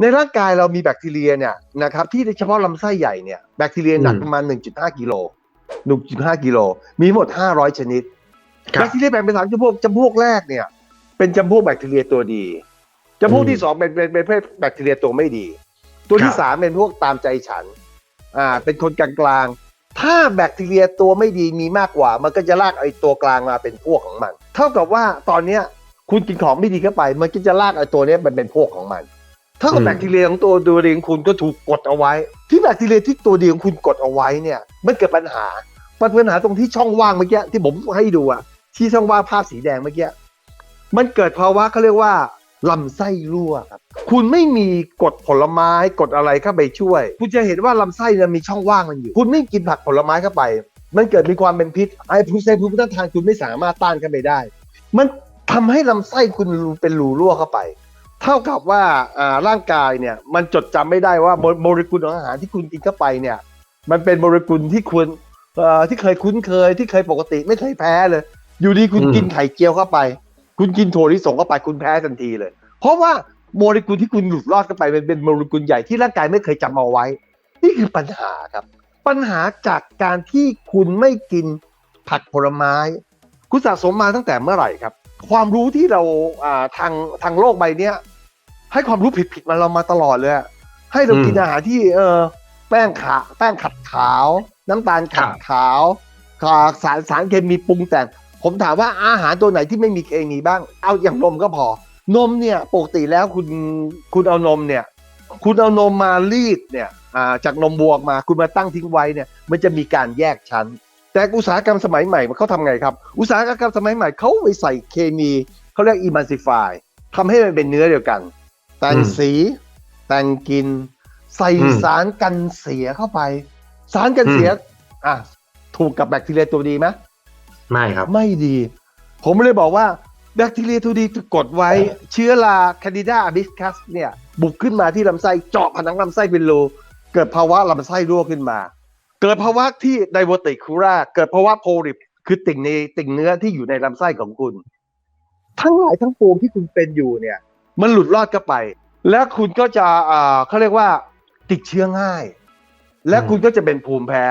ในร่างกายเรามีแบคทีเรียเนี่ยนะครับที่เฉพาะลำไส้ใหญ่เนี่ยแบคทีเรียหนักอืมประมาณ 1.5 กิโล1.5 กิโล มีทั้งหมด 500 ชนิดครัแบบคทีเรียแบ่งเป็นสามจำพวกจำพวกแรกเนี่ย เป็นจำพวกแบคทีเรียตัวดีจำพวกอืมที่สองเป็นเป็นเป็นประเภทแบคทีเรียตัวไม่ดี ตัวที่ครับสามเป็นพวกตามใจฉัน อ่า เป็นคนกลางๆ ถ้าแบคทีเรียตัวไม่ดีมีมากกว่า มันก็จะลากไอ้ตัวกลางมาเป็นพวกของมัน เท่ากับว่าตอนเนี้ยคุณกินของไม่ดีเข้าไป มันก็จะลากไอ้ตัวเนี้ยมันเป็นพวกของมัน เท่ากับอืมแบคทีเรียของตัวตัวดีของคุณก็ถูกกดเอาไว้ ที่แบคทีเรียที่ตัวดีของคุณกดเอาไว้เนี่ยมันเกิดปัญหามันปัญหาตรงที่ช่องว่างเมื่อกี้ที่ผมให้ดูอะที่ช่องว่างภาพสีแดงเมื่อกี้มันเกิดภาวะเขาเรียกว่าลำไส้รั่วครับ คุณไม่มีกรดผลไม้กรดอะไรเข้าไปช่วย คุณจะเห็นว่าลำไส้เนี่ยมีช่องว่างมันอยู่ คุณไม่กินผักผลไม้เข้าไป มันเกิดมีความเป็นพิษไอ้ผู้ใช้ภูมิต้านทานคุณไม่สามารถต้านเข้าไปได้ มันทำให้ลำไส้คุณเป็นรูรั่วเข้าไป เท่ากับว่าอ่าร่างกายเนี่ยมันจดจำไม่ได้ว่าโมเลกุลของอาหารที่คุณกินเข้าไปเนี่ย มันเป็นโมเลกุลที่ควรเอ่อที่เคยคุ้นเคยที่เคยปกติไม่เคยแพ้เลย อยู่ดีคุณกินไข่เจียวเข้าไป คุณกินถั่วลิสงเข้าไปคุณแพ้ทันทีเลย เพราะว่าโมเลกุลที่คุณหลุดรอดเข้าไปมันเป็นโมเลกุลใหญ่ที่ร่างกายไม่เคยจำเอาไว้ นี่คือปัญหาครับ ปัญหาจากการที่คุณไม่กินผักผลไม้ คุณสะสมมาตั้งแต่เมื่อไหร่ครับ ความรู้ที่เราทางทางโลกใบนี้ ให้ความรู้ผิดๆมาเรามาตลอดเลยอะให้เราอืมกินอาหารที่เออแป้งขาแป้งขัดขาว น้ำตาลขัดครับขาวขาสารสารเคมีปรุงแต่ง ผมถามว่าอาหารตัวไหนที่ไม่มีเคมีบ้าง เอาอย่างนมก็พอ นมเนี่ยปกติแล้วคุณคุณเอานมเนี่ย คุณเอานมมารีดเนี่ยอ่าจากนมวัวมาคุณมาตั้งทิ้งไว้เนี่ย มันจะมีการแยกชั้น แต่อุตสาหกรรมสมัยใหม่เขาทำไงครับ อุตสาหกรรมสมัยใหม่เขาไปใส่เคมีเขาเรียก emulsify ทำให้มันเป็นเนื้อเดียวกัน แต่งอืมสี แต่งกลิน ใส่อืมสารกันเสียเข้าไป สารกันเสีย อะ ถูกกับแบคทีเรียตัวดีไหมไม่ครับ ไม่ดี ผมเลยบอกว่าแบคทีเรียตัวดีถูกกดไว้ เชื้อราแคนดิดาอ b บิสคัสเนี่ย บุกขึ้นมาที่ลำไส้เจาะผนังลำไส้เป็นรูเกิดภาวะลำไส้รั่วขึ้นมา เกิดภาวะที่ไดโวติคูราเกิดภาวะโพลิปคือติ่งในติ่งเนื้อที่อยู่ในลำไส้ของคุณ ทั้งหลายทั้งปวงที่คุณเป็นอยู่เนี่ย มันหลุดรอดเข้าไป แล้วคุณก็จะอ่าเขาเรียกว่าติดเชื้อง่าย และคุณก็จะเป็นภูมิแพ้